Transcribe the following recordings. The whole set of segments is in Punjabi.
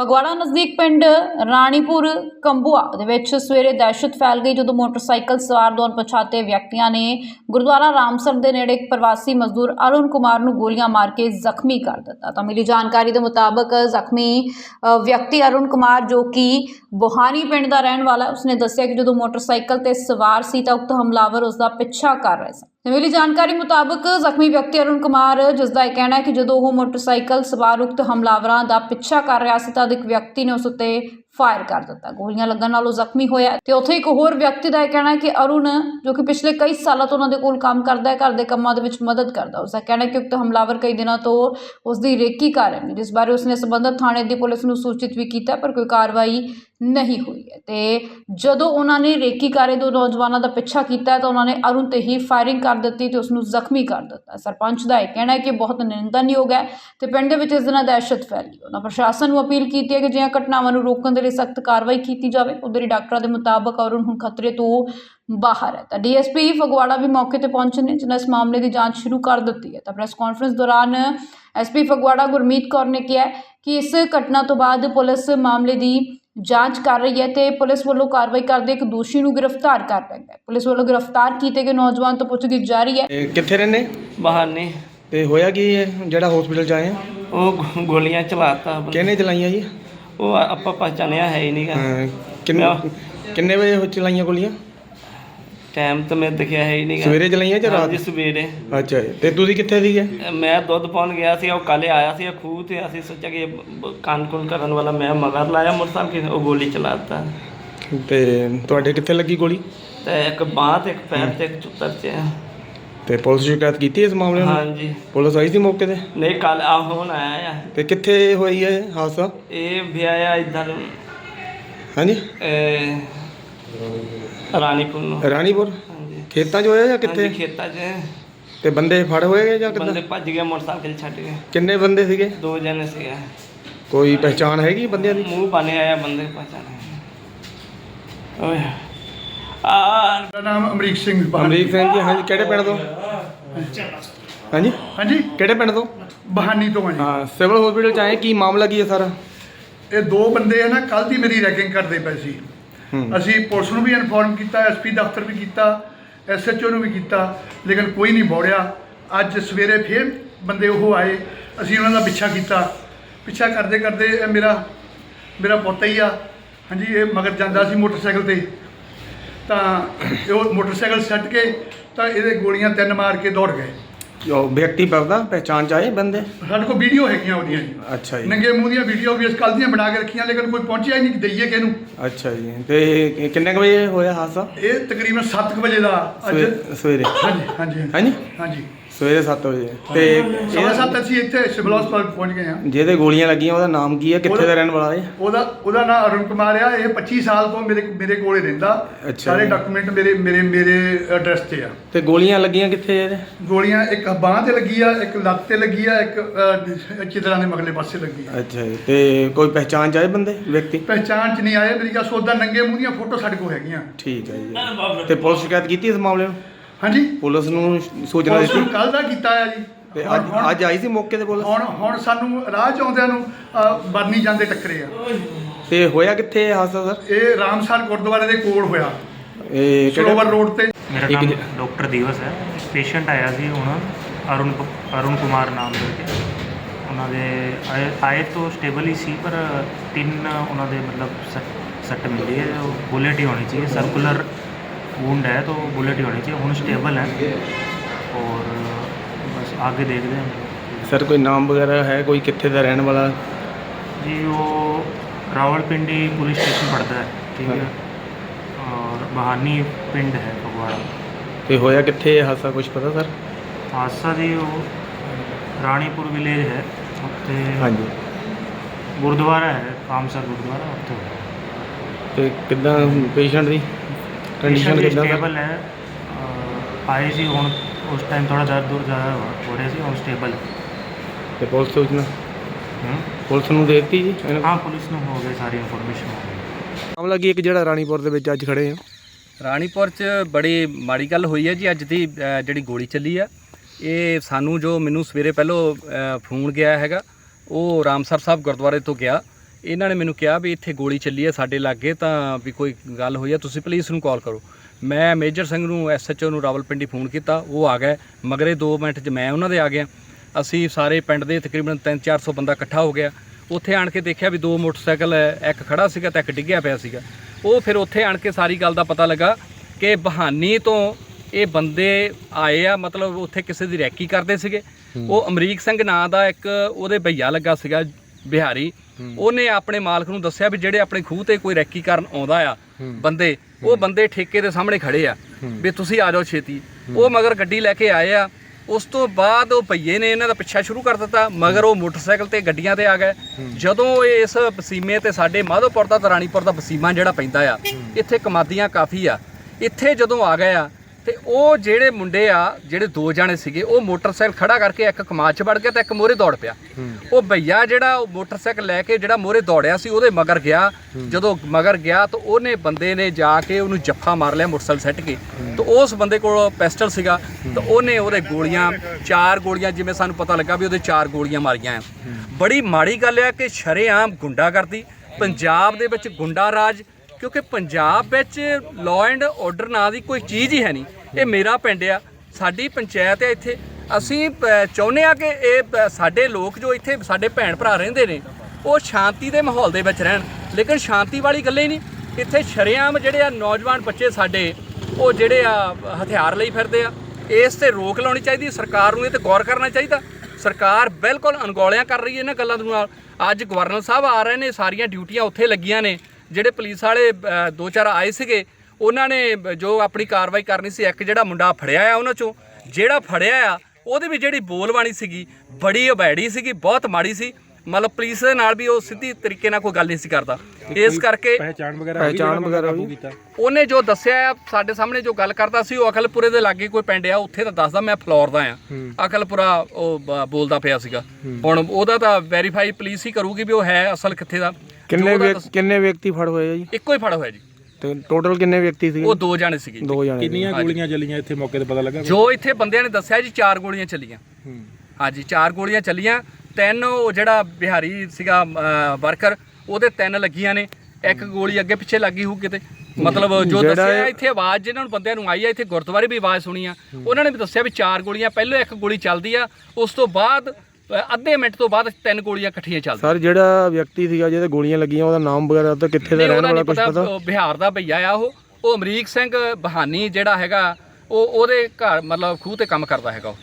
ਫਗਵਾੜਾ ਨਜ਼ਦੀਕ ਪਿੰਡ ਰਾਣੀਪੁਰ ਕੰਬੂਆ ਦੇ ਵਿੱਚ ਸਵੇਰੇ ਦਹਿਸ਼ਤ ਫੈਲ ਗਈ ਜਦੋਂ ਮੋਟਰਸਾਈਕਲ ਸਵਾਰ ਦੋ ਅਣਪਛਾਤੇ ਵਿਅਕਤੀਆਂ ਨੇ ਗੁਰਦੁਆਰਾ ਰਾਮਸਰ ਦੇ ਨੇੜੇ ਇੱਕ ਪ੍ਰਵਾਸੀ ਮਜ਼ਦੂਰ ਅਰੁਣ ਕੁਮਾਰ ਨੂੰ ਗੋਲੀਆਂ ਮਾਰ ਕੇ ਜ਼ਖਮੀ ਕਰ ਦਿੱਤਾ। ਤਾਂ ਮਿਲੀ ਜਾਣਕਾਰੀ ਦੇ ਮੁਤਾਬਕ ਜ਼ਖਮੀ ਵਿਅਕਤੀ ਅਰੁਣ ਕੁਮਾਰ ਜੋ ਕਿ ਬੋਹਾਨੀ ਪਿੰਡ ਦਾ ਰਹਿਣ ਵਾਲਾ ਉਸਨੇ ਦੱਸਿਆ ਕਿ ਜਦੋਂ ਮੋਟਰਸਾਈਕਲ ਤੇ ਸਵਾਰ ਸੀ ਤਾਂ ਉਕਤ ਹਮਲਾਵਰ ਉਸ ਦਾ ਪਿੱਛਾ ਕਰ ਰਹੇ ਸਨ। ਮਿਲੀ ਜਾਣਕਾਰੀ ਮੁਤਾਬਕ ਜ਼ਖਮੀ ਵਿਅਕਤੀ ਅਰੁਣ ਕੁਮਾਰ ਜਿਸ ਦਾ ਇਹ ਕਹਿਣਾ ਹੈ ਕਿ ਜਦੋਂ ਉਹ ਮੋਟਰਸਾਈਕਲ ਸਵਾਰ ਉਕਤ ਹਮਲਾਵਰਾਂ ਦਾ ਪਿੱਛਾ ਕਰ ਰਿਹਾ ਸੀ, ਤਾਂ ਇੱਕ ਵਿਅਕਤੀ ਨੇ ਉਸ ਉੱਤੇ ਫਾਇਰ ਕਰ ਦਿੱਤਾ। ਗੋਲੀਆਂ ਲੱਗਣ ਨਾਲ ਉਹ ਜ਼ਖਮੀ ਹੋਇਆ ਤੇ ਉੱਥੇ ਇੱਕ ਹੋਰ ਵਿਅਕਤੀ ਦਾ ਇਹ ਕਹਿਣਾ ਹੈ ਕਿ ਅਰੁਣ, ਜੋ ਕਿ ਪਿਛਲੇ ਕਈ ਸਾਲਾਂ ਤੋਂ ਉਹਨਾਂ ਦੇ ਕੋਲ ਕੰਮ ਕਰਦਾ ਹੈ, ਘਰ ਦੇ ਕੰਮਾਂ ਦੇ ਵਿੱਚ ਮਦਦ ਕਰਦਾ ਉਸ ਦਾ ਕਹਿਣਾ ਹੈ ਕਿ ਉਕਤ ਹਮਲਾਵਰ ਕਈ ਦਿਨਾਂ ਤੋਂ ਉਸ ਦੀ ਰੇਕੀ ਕਰ ਰਹੇ ਨੇ, ਜਿਸ ਬਾਰੇ ਉਸਨੇ ਸੰਬੰਧਿਤ ਥਾਣੇ ਦੀ ਪੁਲਿਸ ਨੂੰ ਸੂਚਿਤ ਵੀ ਕੀਤਾ ਪਰ ਕੋਈ ਕਾਰਵਾਈ ਨਹੀਂ ਹੋਈ ਹੈ। ਤੇ ਜਦੋਂ ਉਹਨਾਂ ਨੇ ਰੇਕੀ ਕਾਰੇ ਦੋ ਨੌਜਵਾਨਾਂ ਦਾ ਪਿੱਛਾ ਕੀਤਾ ਤਾਂ ਉਹਨਾਂ ਨੇ ਅਰੁਣ ਤੇ ਹੀ ਫਾਇਰਿੰਗ ਕਰ ਦਿੱਤੀ ਤੇ ਉਸ ਨੂੰ ਜ਼ਖਮੀ ਕਰ ਦਿੱਤਾ ਸਰਪੰਚ ਦਾ ਇਹ ਕਹਿਣਾ ਹੈ ਕਿ ਬਹੁਤ ਨਿੰਦਣਯੋਗ ਹੈ ਤੇ ਪਿੰਡ ਦੇ ਵਿੱਚ ਇਸ ਦਿਨਾਂ ਦਹਿਸ਼ਤ ਫੈਲੀ ਉਹਨਾਂ ਪ੍ਰਸ਼ਾਸਨ ਨੂੰ ਅਪੀਲ ਕੀਤੀ ਹੈ ਕਿ ਜਿਹੀਆਂ ਘਟਨਾਵਾਂ ਨੂੰ ਰੋਕਣ ਦੇ ਲਈ ਸਖਤ ਕਾਰਵਾਈ ਕੀਤੀ ਜਾਵੇ ਉਧਰ ਹੀ ਡਾਕਟਰਾਂ ਦੇ ਮੁਤਾਬਕ ਅਰੁਣ ਹੁਣ ਖਤਰੇ ਤੋਂ ਬਾਹਰ ਹੈ। ਤਾਂ ਡੀਐਸਪੀ ਫਗਵਾੜਾ ਵੀ ਮੌਕੇ ਤੇ ਪਹੁੰਚੇ ਨੇ ਜਿਨ੍ਹਾਂ ਇਸ ਮਾਮਲੇ ਦੀ ਜਾਂਚ ਸ਼ੁਰੂ ਕਰ ਦਿੱਤੀ ਹੈ। ਤਾਂ ਪ੍ਰੈਸ ਕਾਨਫਰੰਸ ਦੌਰਾਨ ਐਸਪੀ ਫਗਵਾੜਾ ਗੁਰਮੀਤ ਕੌਰ ਨੇ ਕਿਹਾ ਕਿ ਇਸ ਘਟਨਾ ਤੋਂ ਬਾਅਦ ਪੁਲਿਸ ਮਾਮਲੇ ਦੀ ਜਾਂਚ ਕਰ ਰਹੀ ਹੈ ਤੇ ਪੁਲਿਸ ਵੱਲੋਂ ਕਾਰਵਾਈ ਕਰਦੇ ਇੱਕ ਦੋਸ਼ੀ ਨੂੰ ਗ੍ਰਿਫਤਾਰ ਕਰ ਲਿਆ ਗਿਆ ਹੈ। ਪੁਲਿਸ ਵੱਲੋਂ ਗ੍ਰਿਫਤਾਰ ਕੀਤੇ ਗਏ ਨੌਜਵਾਨ ਤੋਂ ਪੁੱਛਗਿੱਛ ਜਾਰੀ ਹੈ। ਇਹ ਕਿੱਥੇ ਰਹਿੰਦੇ? ਬਹਾਨੇ। ਤੇ ਹੋਇਆ ਕੀ ਹੈ ਜਿਹੜਾ ਹਸਪੀਟਲ ਚ ਆਏ ਆ? ਉਹ ਗੋ- ਗੋਲੀਆਂ ਚਲਾਤਾ। ਕਿਹਨੇ ਚਲਾਈਆਂ ਜੀ? ਉਹ ਆਪਾਂ ਪਛਾਣਿਆ ਹੈ ਹੀ ਨਹੀਂਗਾ ਹਾਂ, ਕਿੰਨੇ ਕਿੰਨੇ ਵਜੇ ਹੋ ਚਲਾਈਆਂ ਗੋਲੀਆਂ? ਟਾਈਮ ਤਾਂ ਮੈਂ ਦੇਖਿਆ ਹੈ ਹੀ ਨਹੀਂਗਾ ਸਵੇਰੇ ਚਲਾਈਆਂ ਜਾਂ ਰਾਤ? ਹਾਂਜੀ ਸਵੇਰੇ। ਅੱਛਾ ਜੀ। ਤੇ ਤੁਸੀਂ ਕਿੱਥੇ ਸੀਗੇ? ਮੈਂ ਦੁੱਧ ਪਾਉਣ ਗਿਆ ਸੀ ਉਹ ਕੱਲੇ ਆਇਆ ਸੀ ਖੂਹ ਤੇ ਅਸੀਂ ਸੋਚਿਆ ਕਿ ਕਾਨ ਕੁਨ ਕਰਨ ਵਾਲਾ ਮੈਂ ਮਗਰ ਲਾਇਆ ਮੋਟਰਸਾਈਕਲ ਕਿ ਉਹ ਗੋਲੀ ਚਲਾਤਾ ਤੇ ਤੁਹਾਡੇ ਕਿੱਥੇ ਲੱਗੀ ਗੋਲੀ? ਤੇ ਇੱਕ ਬਾਂਹ ਤੇ ਇੱਕ ਪੈਰ ਤੇ ਇੱਕ ਚੁੱਤਰ ਚ ਤੇ ਪੁਲਿਸ ਸ਼ਿਕਾਇਤ ਕੀਤੀ ਇਸ ਮਾਮਲੇ ਨੂੰ? ਹਾਂਜੀ। ਪੁਲਿਸ ਆਈ ਸੀ ਮੌਕੇ ਤੇ? ਨਹੀਂ ਕੱਲ ਆ ਹੁਣ ਆਇਆ ਆ। ਤੇ ਕਿੱਥੇ ਹੋਈ ਹੈ ਇਹ ਹਾਦਸਾ? ਇਹ ਵੀ ਆਇਆ ਇੱਧਰ ਹਾਂਜੀ। ਰਾਣੀਪੁਰ ਨੂੰ। ਰਾਣੀਪੁਰ? ਹਾਂਜੀ। ਖੇਤਾਂ 'ਚ ਹੋਇਆ ਜਾਂ ਹਾਂਜੀ, ਕਿੱਥੇ ਖੇਤਾਂ 'ਚ। ਤੇ ਬੰਦੇ ਫੜ ਹੋਏ ਜਾਂ ਬੰਦੇ ਕਿੱਦਾਂ ਭੱਜ ਗਏ ਮੋਟਰਸਾਈਕਲ ਛੱਡ ਕੇ ਕਿੰਨੇ ਬੰਦੇ ਸੀਗੇ? ਦੋ ਜਣੇ ਸੀਗੇ। ਕੋਈ ਪਹਿਚਾਣ ਹੈਗੀ ਬੰਦਿਆਂ ਦੀ? ਮੂੰਹ ਬਣੇ ਆਇਆ ਬੰਦੇ ਪਛਾਣੇ ਓਏ। ਆ ਮੇਰਾ ਨਾਮ ਅਮਰੀਕ ਸਿੰਘ ਬਹਾਨੀ। ਅਮਰੀਕ ਸਿੰਘ ਜੀ ਹਾਂਜੀ ਕਿਹੜੇ ਪਿੰਡ ਤੋਂ? ਹਾਂਜੀ? ਹਾਂਜੀ? ਕਿਹੜੇ ਪਿੰਡ ਤੋਂ? ਬਹਾਨੀ ਤੋਂ ਹਾਂ ਜੀ ਹਾਂ ਸਿਵਲ ਹਸਪੀਟਲ ਚ ਆਏ ਕੀ ਮਾਮਲਾ ਕੀ ਹੈ ਸਾਰਾ? ਇਹ ਦੋ ਬੰਦੇ ਆ ਨਾ ਕੱਲ ਦੀ ਮੇਰੀ ਰੈਕਿੰਗ ਕਰਦੇ ਪਏ ਸੀ। ਹੂੰ। ਅਸੀਂ ਪੁਲਿਸ ਨੂੰ ਵੀ ਇਨਫੋਰਮ ਕੀਤਾ ਐਸਪੀ ਦਫ਼ਤਰ ਵੀ ਕੀਤਾ ਐਸਐਚਓ ਨੂੰ ਵੀ ਕੀਤਾ ਲੇਕਿਨ ਕੋਈ ਨਹੀਂ ਬੋੜਿਆ। ਅੱਜ ਸਵੇਰੇ ਫੇਰ ਬੰਦੇ ਉਹ ਆਏ ਅਸੀਂ ਉਹਨਾਂ ਦਾ ਪਿੱਛਾ ਕੀਤਾ। ਪਿੱਛਾ ਕਰਦੇ ਕਰਦੇ ਇਹ ਮੇਰਾ ਮੇਰਾ ਪੁੱਤ ਹੀ ਆ। ਹਾਂਜੀ ਇਹ ਮਗਰ ਜਾਂਦਾ ਸੀ ਮੋਟਰਸਾਈਕਲ ਤੇ। ਤਾਂ ਉਹ ਮੋਟਰਸਾਈਕਲ ਛੱਡ ਕੇ ਤਾਂ ਇਹਦੇ ਗੋਲੀਆਂ ਤਿੰਨ ਮਾਰ ਕੇ ਦੌੜ ਗਏ। ਜੋ ਵਿਅਕਤੀ ਪਰਦਾ ਪਹਿਚਾਣ ਚ ਆਏ ਬੰਦੇ? ਸਾਡੇ ਕੋਲ ਵੀਡੀਓ ਹੈਗੀਆਂ ਉਹਦੀਆਂ ਜੀ। ਅੱਛਾ ਜੀ। ਨੰਗੇ ਮੂੰਹ ਦੀਆਂ ਵੀਡੀਓ ਵੀ ਇਸ ਕੱਲ ਦੀਆਂ ਬਣਾ ਕੇ ਰੱਖੀਆਂ ਲੇਕਿਨ ਕੋਈ ਪਹੁੰਚਿਆ ਹੀ ਨਹੀਂ ਕਿ ਦਈਏ ਕਿਹਨੂੰ। ਅੱਛਾ ਜੀ। ਤੇ ਕਿੰਨੇ ਕੁ ਵਜੇ ਹੋਇਆ ਹਾਦਸਾ? ਇਹ ਤਕਰੀਬਨ 7 ਵਜੇ ਦਾ ਅੱਜ। ਸਵੇ- ਸਵੇਰੇ। ਹਾਂਜੀ ਹਾਂਜੀ। ਹਾਂਜੀ? ਹਾਂਜੀ। ਸਵੇਰੇ 7 ਵਜੇ। ਤੇ ਸਵਾ ਇਹਦਾ- ਸੱਤ ਅਸੀਂ ਇੱਥੇ ਸਿਵਲ ਹਸਪਤਾਲ ਪਹੁੰਚ ਗਏ ਹਾਂ। ਜਿਹਦੇ ਗੋਲੀਆਂ ਲੱਗੀਆਂ ਉਹਦਾ ਨਾਮ ਕੀ ਹੈ? ਕਿੱਥੇ ਦਾ ਰਹਿਣ ਵਾਲਾ ਹੈ ਉਹਦਾ ਉਹਦਾ ਨਾਮ ਅਰੁਣ ਕੁਮਾਰ ਆ। ਇਹ 25 ਸਾਲ ਤੋਂ ਮੇਰੇ ਮੇਰੇ ਕੋਲੇ ਰਹਿੰਦਾ। ਅੱਛਾ। ਸਾਰੇ ਜੀ। ਡਾਕੂਮੈਂਟ ਮੇਰੇ ਮੇਰੇ ਮੇਰੇ ਐਡਰੈਸ ਤੇ ਆ। ਤੇ ਗੋਲੀਆਂ ਲੱਗੀਆਂ ਕਿੱਥੇ ਇਹਦੇ? ਗੋਲੀਆਂ ਇੱਕ ਬਾਹਾਂ ਤੇ ਲੱਗੀ ਆ ਇੱਕ ਲੱਤ ਤੇ ਲੱਗੀ ਆ ਇੱਕ ਅਹ, ਚਿਤਰਾਂ ਦੇ ਮਗਲੇ ਪਾਸੇ ਲੱਗੀ ਆ। ਅੱਛਾ ਜੀ। ਤੇ ਕੋਈ ਪਹਿਚਾਣ ਚ ਆਏ ਬੰਦੇ ਵਿਅਕਤੀ? ਪਹਿਚਾਣ ਚ ਨਹੀਂ ਆਏ। ਮੇਰੀ ਗੱਲ ਸੋਦਾ ਨੰਗੇ ਮੂੰਹ ਦੀਆਂ ਫੋਟੋ ਸਾਡੇ ਕੋਲ ਹੈਗੀਆਂ। ਠੀਕ ਹੈ ਜੀ। ਤੇ ਪੁਲਿਸ ਸ਼ਿਕਾਇਤ ਕੀਤੀ ਇਸ ਮਾਮਲੇ ਨੂੰ? ਹਾਂਜੀ? ਪੁਲਿਸ ਨੂੰ ਸੂਚਨਾ ਪੁਲਿਸ ਨੂੰ ਦਿੱਤੀ। ਕੱਲ ਦਾ ਕੀਤਾ ਆ ਜੀ। ਤੇ ਅੱਜ ਹੁਣ- ਅੱਜ ਆਈ ਸੀ ਮੌਕੇ ਤੇ ਪੁਲਿਸ? ਹੁਣ ਹੁਣ ਸਾਨੂੰ ਰਾਹ ਚ ਆਉਂਦਿਆਂ ਨੂੰ ਬਰਨੀ ਜਾਂਦੇ ਟੱਕਰੇ ਆ। ਤੇ ਹੋਇਆ ਕਿੱਥੇ ਇਹ ਹਾਦਸਾ ਸਰ? ਇਹ ਰਾਮਸਰ ਗੁਰਦੁਆਰੇ ਦੇ ਕੋਲ ਹੋਇਆ। ਇਹ ਸਰੋਵਰ ਕਿਹੜੇ ਰੋਡ ਤੇ। ਮੇਰਾ ਇੱਕ ਨਾਮ ਜ- ਡਾਕਟਰ ਦਿਵਸ ਹੈ। ਪੇਸ਼ੈਂਟ ਆਇਆ ਸੀ ਹੁਣ ਅਰੁਣ ਅਰੁਣ ਕੁਮਾਰ ਨਾਮ ਕਰਕੇ ਉਹਨਾਂ ਦੇ ਆਏ- ਆਏ ਤੋਂ ਸਟੇਬਲ ਹੀ ਸੀ ਪਰ ਤਿੰਨ ਉਹਨਾਂ ਦੇ ਮਤਲਬ ਸੱਟ- ਸੱਟ ਮਿਲੀ ਹੈ। ਉਹ ਬੁਲੇਟ ਹੀ ਹੋਣੀ ਚਾਹੀਏ ਸਰਕੂਲਰ वूंड है तो बुलेट ही होनी चाहिए हूँ स्टेबल है और बस आगे देखते हैं ਸਰ ਕੋਈ ਨਾਮ ਵਗੈਰਾ ਹੈ? ਕੋਈ ਕਿੱਥੇ ਦਾ ਰਹਿਣ ਵਾਲਾ? जी वो रावलपिंडी पुलिस स्टेशन पड़ता है ठीक है और बहानी पिंड है फगवाड़ा ਤੇ ਹੋਇਆ ਕਿੱਥੇ ਇਹ ਹਾਦਸਾ ਕੁਝ ਪਤਾ ਸਰ? ਹਾਦਸਾ ਜੀ ਉਹ ਰਾਣੀਪੁਰ ਵਿਲੇਜ ਹੈ। ਉੱਥੇ ਹਾਂਜੀ। ਗੁਰਦੁਆਰਾ ਹੈ। ਕਾਮਸਰ ਗੁਰਦੁਆਰਾ ਉੱਥੇ ਹੋਇਆ। ਕਿੱਦਾਂ ਪੇਸ਼ੈਂਟ ਦੀ? ਕੰਡੀਸ਼ਨ Patient ਕਿੱਦਾਂ stable ਹੈ। ਅਹ ਆਏ ਸੀ ਹੁਣ ਉਸ ਟਾਈਮ ਥੋੜਾ ਦਰਦ ਦੂਰ ਜ਼ਿਆਦਾ ਹੋ- ਹੋ ਰਿਹਾ ਸੀ ਹੁਣ ਸਟੇਬਲ ਤੇ ਪੁਲਿਸ ਸੂਚਨਾ ਪੁਲਿਸ ਨੂੰ ਦੇ ਦਿੱਤੀ ਜੀ? ਇਹਨਾਂ? ਹਾਂ ਪੁਲਿਸ ਨੂੰ ਹੋ ਗਈ ਸਾਰੀ ਇਨਫੋਰਮੇਸ਼ਨ ਹੋ ਗਈ ਮਾਮਲਾ ਕੀ ਇੱਕ ਜਿਹੜਾ ਰਾਣੀਪੁਰ ਦੇ ਵਿੱਚ ਅੱਜ ਖੜੇ ਆ? ਰਾਣੀਪੁਰ ਚ ਬੜੀ ਮਾੜੀ ਗੱਲ ਹੋਈ ਹੈ ਜੀ ਅੱਜ ਦੀ ਅ, ਜਿਹੜੀ ਗੋਲੀ ਚੱਲੀ ਆ ਇਹ ਸਾਨੂੰ ਜੋ ਮੈਨੂੰ ਸਵੇਰੇ ਪਹਿਲੋਂ ਅ, ਫੋਨ ਗਿਆ ਹੈਗਾ ਉਹ ਰਾਮਸਰ ਸਾਹਿਬ ਗੁਰਦੁਆਰੇ ਤੋਂ ਗਿਆ। ਇਹਨਾਂ ਨੇ ਮੈਨੂੰ ਕਿਹਾ ਵੀ ਇੱਥੇ ਗੋਲੀ ਚੱਲੀ ਹੈ ਸਾਡੇ ਲਾਗੇ ਤਾਂ ਵੀ ਕੋਈ ਗੱਲ ਹੋਈ ਹੈ ਤੁਸੀਂ ਪੁਲਿਸ ਨੂੰ ਕਾਲ ਕਰੋ। ਮੈਂ ਮੇਜਰ ਸਿੰਘ ਨੂੰ ਐਸਐਚਓ ਨੂੰ ਰਾਵਲਪਿੰਡੀ ਫੋਨ ਕੀਤਾ ਉਹ ਆ ਗਏ ਮਗਰੇ 2 ਮਿੰਟ 'ਚ ਮੈਂ ਉਹਨਾਂ ਦੇ ਆ ਗਿਆ। ਅਸੀਂ ਸਾਰੇ ਪਿੰਡ ਦੇ ਤਕਰੀਬਨ 3-400 ਬੰਦਾ ਇਕੱਠਾ ਹੋ ਗਿਆ। ਉੱਥੇ ਆਣ ਕੇ ਦੇਖਿਆ ਵੀ ਦੋ ਮੋਟਰਸਾਈਕਲ ਇੱਕ ਖੜਾ ਸੀਗਾ ਤੇ ਇੱਕ ਡਿੱਗਿਆ ਪਿਆ ਸੀਗਾ। ਉਹ ਫਿਰ ਉੱਥੇ ਆਣ ਕੇ ਸਾਰੀ ਗੱਲ ਦਾ ਪਤਾ ਲੱਗਾ ਕਿ ਬਹਾਨੀ ਤੋਂ ਇਹ ਬੰਦੇ ਆਏ ਆ ਮਤਲਬ ਉੱਥੇ ਕਿਸੇ ਦੀ ਰੈਕੀ ਕਰਦੇ ਸੀਗੇ। ਉਹ ਅਮਰੀਕ ਸਿੰਘ ਨਾਂ ਦਾ ਇੱਕ ਉਹਦੇ ਭਈਆ ਲੱਗਾ ਸੀਗਾ ਬਿਹਾਰੀ। ਉਹਨੇ ਆਪਣੇ ਮਾਲਕ ਨੂੰ ਦੱਸਿਆ ਵੀ ਜਿਹੜੇ ਆਪਣੇ ਖੂਹ ਤੇ ਕੋਈ ਰੈਕੀ ਕਰਨ ਆਉਂਦਾ ਆ ਬੰਦੇ ਉਹ ਬੰਦੇ ਠੇਕੇ ਦੇ ਸਾਹਮਣੇ ਖੜੇ ਆ ਵੀ ਤੁਸੀਂ ਆ ਜਾਓ ਛੇਤੀ। ਉਹ ਮਗਰ ਗੱਡੀ ਲੈ ਕੇ ਆਏ ਆ ਉਸ ਤੋਂ ਬਾਅਦ ਉਹ ਭਈਏ ਨੇ ਇਹਨਾਂ ਦਾ ਪਿੱਛਾ ਸ਼ੁਰੂ ਕਰ ਦਿੱਤਾ ਮਗਰ ਉਹ ਮੋਟਰਸਾਈਕਲ ਤੇ ਗੱਡੀਆਂ ਤੇ ਆ ਗਏ। ਜਦੋਂ ਇਹ ਇਸ ਵਸੀਮੇ ਤੇ ਸਾਡੇ ਮਾਧੋਪੁਰ ਦਾ ਤੇ ਰਾਣੀਪੁਰ ਦਾ ਵਸੀਮਾ ਜਿਹੜਾ ਪੈਂਦਾ ਆ ਇੱਥੇ ਕਮਾਦੀਆਂ ਕਾਫੀ ਆ। ਇੱਥੇ ਜਦੋਂ ਆ ਗਏ ਆ ਤੇ ਉਹ ਜਿਹੜੇ ਮੁੰਡੇ ਆ ਜਿਹੜੇ ਦੋ ਜਾਣੇ ਸੀਗੇ ਉਹ ਮੋਟਰਸਾਈਕਲ ਖੜਾ ਕਰਕੇ ਇੱਕ ਕਮਾਦ ਚ ਵੜ ਗਿਆ ਤੇ ਇੱਕ ਮੋਰੇ ਦੌੜ ਪਿਆ। ਉਹ ਭਈਆ ਜਿਹੜਾ ਉਹ ਮੋਟਰਸਾਈਕਲ ਲੈ ਕੇ ਜਿਹੜਾ ਮੋਰੇ ਦੌੜਿਆ ਸੀ ਉਹਦੇ ਮਗਰ ਗਿਆ। ਜਦੋਂ ਮਗਰ ਗਿਆ ਤਾਂ ਉਹਨੇ ਬੰਦੇ ਨੇ ਜਾ ਕੇ ਉਹਨੂੰ ਜੱਫਾ ਮਾਰ ਲਿਆ ਮੋਟਰਸਾਈਕਲ ਸੱਟ ਕੇ। ਤਾਂ ਉਸ ਬੰਦੇ ਕੋਲ ਪਿਸਟਲ ਸੀਗਾ। ਤਾਂ ਉਹਨੇ ਉਹਦੇ ਗੋਲੀਆਂ ਚਾਰ ਗੋਲੀਆਂ ਜਿਵੇਂ ਸਾਨੂੰ ਪਤਾ ਲੱਗਾ ਵੀ ਉਹਦੇ ਚਾਰ ਗੋਲੀਆਂ ਮਾਰੀਆਂ ਬੜੀ ਮਾੜੀ ਗੱਲ ਆ ਕਿ ਸ਼ਰੇਆਮ ਗੁੰਡਾਗਰਦੀ। ਪੰਜਾਬ ਦੇ ਵਿੱਚ ਗੁੰਡਾ ਰਾਜ ਕਿਉਂਕਿ ਪੰਜਾਬ ਵਿੱਚ ਲਾਅ ਐਂਡ ਆਰਡਰ ਨਾਂ ਦੀ ਕੋਈ ਚੀਜ਼ ਹੀ ਹੈ ਨਹੀਂ। ਇਹ ਮੇਰਾ ਪਿੰਡ ਆ, ਸਾਡੀ ਪੰਚਾਇਤ ਹੈ ਇੱਥੇ। ਅਸੀਂ ਚਾਹੁੰਦੇ ਆ ਕਿ ਇਹ ਸਾਡੇ ਲੋਕ ਜੋ ਇੱਥੇ ਸਾਡੇ ਭੈਣ ਭਰਾ ਰਹਿੰਦੇ ਨੇ, ਉਹ ਸ਼ਾਂਤੀ ਦੇ ਮਾਹੌਲ ਦੇ ਵਿੱਚ ਰਹਿਣ। ਲੇਕਿਨ ਸ਼ਾਂਤੀ ਵਾਲੀ ਗੱਲ ਹੀ ਨਹੀਂ, ਇੱਥੇ ਸ਼ਰੇਆਮ ਜਿਹੜੇ ਆ ਨੌਜਵਾਨ ਬੱਚੇ ਸਾਡੇ, ਉਹ ਜਿਹੜੇ ਆ, ਹਥਿਆਰ ਲਈ ਫਿਰਦੇ ਆ। ਇਸ ਤੇ ਰੋਕ ਲਾਉਣੀ ਚਾਹੀਦੀ, ਸਰਕਾਰ ਨੂੰ ਇਹ ਤੇ ਗੌਰ ਕਰਨਾ ਚਾਹੀਦਾ। ਸਰਕਾਰ ਬਿਲਕੁਲ ਅਣਗੌਲਿਆਂ ਕਰ ਰਹੀ ਹੈ ਇਹਨਾਂ ਗੱਲਾਂ ਦੇ ਨਾਲ। ਅੱਜ ਗਵਰਨਰ ਸਾਹਿਬ ਆ ਰਹੇ ਨੇ, ਸਾਰੀਆਂ ਡਿਊਟੀਆਂ ਉੱਥੇ ਲੱਗੀਆਂ ਨੇ। ਜਿਹੜੇ ਪੁਲਿਸ ਵਾਲੇ ਦੋ ਚਾਰ ਆਏ ਸੀਗੇ, ਉਹਨਾਂ ਨੇ ਜੋ ਆਪਣੀ ਕਾਰਵਾਈ ਕਰਨੀ ਸੀ, ਇੱਕ ਜਿਹੜਾ ਮੁੰਡਾ ਫੜਿਆ ਆ ਉਹਨਾਂ ਚੋਂ, ਜਿਹੜਾ ਫੜਿਆ ਆ, ਉਹਦੇ ਵਿੱਚ ਜਿਹੜੀ ਬੋਲਬਾਣੀ ਸੀਗੀ, ਬੜੀ ਅਬੈੜੀ ਸੀਗੀ, ਬਹੁਤ ਮਾੜੀ ਸੀ। ਮਤਲਬ ਪੁਲਿਸ ਦੇ ਨਾਲ ਵੀ ਉਹ ਸਿੱਧੀ ਤਰੀਕੇ ਨਾਲ ਕੋਈ ਗੱਲ ਨਹੀਂ ਸੀ ਕਰਦਾ। ਇਸ ਕਰਕੇ ਪਹਿਚਾਣ ਵਗੈਰਾ ਪਹਿਚਾਣ ਵਗੈਰਾ ਵੀ ਉਹਨੇ ਜੋ ਦੱਸਿਆ ਆ ਸਾਡੇ ਸਾਹਮਣੇ ਜੋ ਗੱਲ ਕਰਦਾ ਸੀ ਉਹ ਅਕਲਪੁਰੇ ਦੇ ਲਾਗੇ ਕੋਈ ਪਿੰਡ ਆ ਉੱਥੇ ਤਾਂ ਦੱਸਦਾ ਮੈਂ ਫਲੋਰ ਦਾ ਆ। ਅਕਲਪੁਰਾ ਉਹ ਬ- ਬੋਲਦਾ ਪਿਆ ਸੀਗਾ। ਹੁਣ ਉਹਦਾ ਤਾਂ ਵੈਰੀਫਾਈ ਪੁਲਿਸ ਹੀ ਕਰੂਗੀ ਵੀ ਉਹ ਹੈ ਅਸਲ ਕਿੱਥੇ ਦਾ। ਕਿੰਨੇ ਜੋ ਉਹਦਾ ਵਿਅਕ- ਦੱਸ- ਕਿੰਨੇ ਵਿਅਕਤੀ ਫੜ ਹੋਏ ਆ ਜੀ? ਇੱਕੋ ਹੀ ਫੜ ਹੋਇਆ ਜੀ। ਤੇ ਟੋਟਲ ਕਿੰਨੇ ਵਿਅਕਤੀ ਸੀ ਉਹ ਦੋ ਜਾਣੇ ਸੀਗੇ ਜੀ। ਦੋ ਜਣੇ ਕਿੰਨੀਆਂ ਗੋਲੀਆਂ ਚੱਲੀਆਂ ਇੱਥੇ ਮੌਕੇ ਤੇ ਪਤਾ ਲੱਗਾ? ਜੋ ਇੱਥੇ ਬੰਦਿਆਂ ਨੇ ਦੱਸਿਆ ਜੀ ਚਾਰ ਗੋਲੀਆਂ ਚੱਲੀਆਂ। ਹਾਂਜੀ ਚਾਰ ਗੋਲੀਆਂ ਚੱਲੀਆਂ। ਤਿੰਨ ਉਹ ਜਿਹੜਾ ਬਿਹਾਰੀ ਸੀਗਾ ਵਰਕਰ ਉਹਦੇ ਤਿੰਨ ਲੱਗੀਆਂ ਨੇ। ਇੱਕ ਗੋਲੀ ਅੱਗੇ ਪਿੱਛੇ ਲੱਗੀ ਹੋਊ ਕਿਤੇ। ਮਤਲਬ ਜੋ ਦੱਸਿਆ ਇੱਥੇ ਆਵਾਜ਼ ਜਿਹਨਾਂ ਨੂੰ ਬੰਦਿਆਂ ਨੂੰ ਆਈ ਆ ਇੱਥੇ ਗੁਰਦੁਆਰੇ ਵੀ ਆਵਾਜ਼ ਸੁਣੀ ਆ। ਉਹਨਾਂ ਨੇ ਵੀ ਦੱਸਿਆ ਵੀ ਚਾਰ ਗੋਲੀਆਂ ਪਹਿਲਾਂ ਇੱਕ ਗੋਲੀ ਚੱਲਦੀ ਆ ਉਸ ਤੋਂ ਬਾਅਦ ਅੱਧੇ ਮਿੰਟ ਤੋਂ ਬਾਅਦ ਤਿੰਨ ਗੋਲੀਆਂ ਇਕੱਠੀਆਂ ਚੱਲਦੀਆਂ। ਸਰ ਜਿਹੜਾ ਵਿਅਕਤੀ ਸੀਗਾ ਜਿਹਦੇ ਗੋਲੀਆਂ ਲੱਗੀਆਂ ਉਹਦਾ ਨਾਮ ਵਗੈਰਾ ਤਾਂ ਕਿੱਥੇ ਦਾ ਰਹਿਣ ਵਾਲਾ ਕੁਝ ਪਤਾ ਬਿਹਾਰ ਦਾ ਭਈਆ ਆ ਉਹ। ਉਹ ਅਮਰੀਕ ਸਿੰਘ ਬਹਾਨੀ ਜਿਹੜਾ ਹੈਗਾ ਉਹ ਉਹਦੇ ਘਰ ਮਤਲਬ ਖੂਹ ਤੇ ਕੰਮ ਕਰਦਾ ਹੈਗਾ ਉਹ।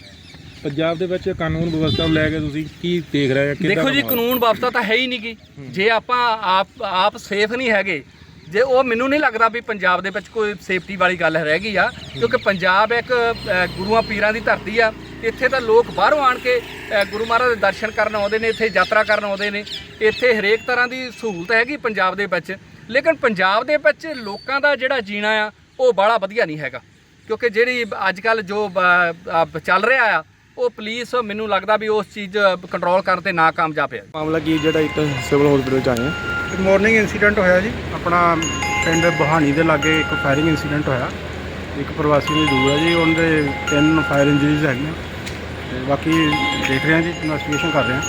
ਪੰਜਾਬ ਦੇ ਵਿੱਚ ਕਾਨੂੰਨ ਵਿਵਸਥਾ ਨੂੰ ਲੈ ਕੇ ਤੁਸੀਂ ਕੀ ਦੇਖ ਰਹੇ ਹੋ ਕਿੱਦਾਂ ਦੇਖੋ ਜੀ? ਕਾਨੂੰਨ ਵਿਵਸਥਾ ਤਾਂ ਹੈ ਹੀ ਨਹੀਂ ਗੀ। ਜੇ ਆਪਾਂ ਆਪ ਆਪ ਸੇਫ ਨਹੀਂ ਹੈਗੇ ਜੇ ਉਹ ਮੈਨੂੰ ਨਹੀਂ ਲੱਗਦਾ ਵੀ ਪੰਜਾਬ ਦੇ ਵਿੱਚ ਕੋਈ ਸੇਫਟੀ ਵਾਲੀ ਗੱਲ ਰਹਿ ਗਈ ਆ ਕਿਉਂਕਿ ਪੰਜਾਬ ਇੱਕ ਅ, ਗੁਰੂਆਂ ਪੀਰਾਂ ਦੀ ਧਰਤੀ ਆ। ਇੱਥੇ ਤਾਂ ਲੋਕ ਬਾਹਰੋਂ ਆਣ ਕੇ ਅ, ਗੁਰੂ ਮਹਾਰਾਜ ਦੇ ਦਰਸ਼ਨ ਕਰਨ ਆਉਂਦੇ ਨੇ ਇੱਥੇ ਯਾਤਰਾ ਕਰਨ ਆਉਂਦੇ ਨੇ। ਇੱਥੇ ਹਰੇਕ ਤਰ੍ਹਾਂ ਦੀ ਸਹੂਲਤ ਹੈਗੀ ਪੰਜਾਬ ਦੇ ਵਿੱਚ। ਲੇਕਿਨ ਪੰਜਾਬ ਦੇ ਵਿੱਚ ਲੋਕਾਂ ਦਾ ਜਿਹੜਾ ਜੀਣਾ ਆ ਉਹ ਬਾਹਲਾ ਵਧੀਆ ਨਹੀਂ ਹੈਗਾ। ਕਿਉਂਕਿ ਜਿਹੜੀ ਅੱਜ ਕੱਲ ਜੋ ਬ- ਅ, ਚੱਲ ਰਿਹਾ ਆ ਉਹ ਪੁਲਿਸ ਮੈਨੂੰ ਲੱਗਦਾ ਵੀ ਉਸ ਚੀਜ਼ ਕੰਟਰੋਲ ਕਰਨ ਤੇ ਨਾਕਾਮਯਾਬ ਹੈ ਮਾਮਲਾ ਕੀ ਜਿਹੜਾ ਇੱਕ ਸਿਵਲ ਹਸਪੀਟਲ ਚ ਆਏ ਆ? ਗੁੱਡ ਮਾਰਨਿੰਗ ਇਨਸੀਡੈਂਟ ਹੋਇਆ ਜੀ। ਆਪਣਾ ਪਿੰਡ ਬਹਾਨੀ ਦੇ ਲਾਗੇ ਇੱਕ ਫਾਇਰਿੰਗ ਇਨਸੀਡੈਂਟ ਹੋਇਆ। ਇੱਕ ਪ੍ਰਵਾਸੀ ਮਜ਼ਦੂਰ ਹੈ ਜੀ ਉਹਨਾਂ ਦੇ ਤਿੰਨ ਫਾਇਰ ਇੰਜਰੀਜ਼ ਹੈਗੀਆਂ। ਤੇ ਬਾਕੀ ਦੇਖ ਰਹੇ ਹਾਂ ਜੀ ਇਨਵੈਸਟੀਗੇਸ਼ਨ ਕਰ ਰਹੇ ਹਾਂ